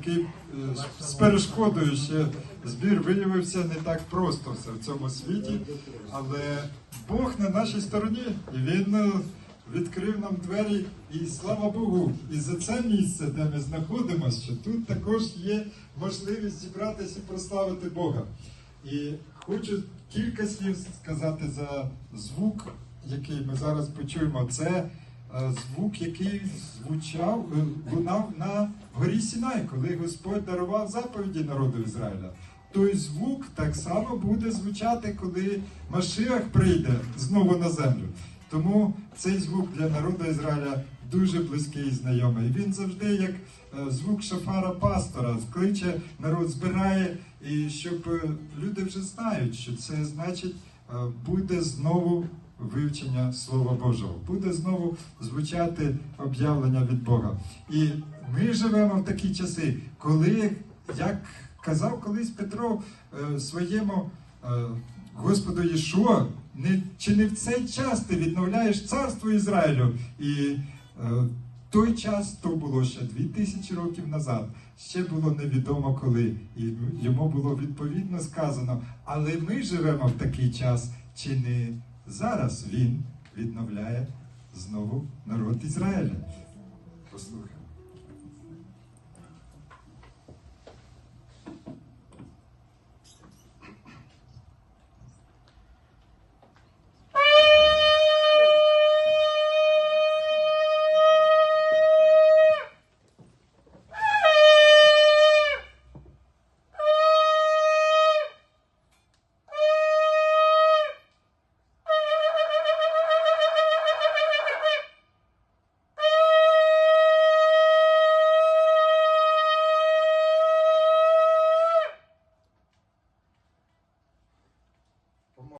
такий е, з перешкодою ще збір виявився не так просто все в цьому світі, але Бог на нашій стороні, і Він е, відкрив нам двері, і слава Богу, і за це місце, де ми знаходимося, що тут також є можливість зібратися і прославити Бога. І хочу кілька слів сказати за звук, який ми зараз почуємо. Це звук, який звучав, е, лунав на горі Сінай, коли Господь дарував заповіді народу Ізраїля. Той звук так само буде звучати, коли Машиах прийде знову на землю. Тому цей звук для народу Ізраїля дуже близький і знайомий. Він завжди як е, звук шафара пастора, кличе народ, збирає, і щоб е, люди вже знають, що це значить буде знову вивчення Слова Божого, буде знову звучати об'явлення від Бога. І ми живемо в такі часи, коли, як казав колись Петро е, своєму е, Господу Єшуа, чи не в цей час ти відновляєш царство Ізраїлю? І е, той час то було ще дві тисячі років назад. Ще було невідомо коли, і йому було відповідно сказано. Але ми живемо в такий час, чи не зараз він відновляє знову народ Ізраїля. Послухай.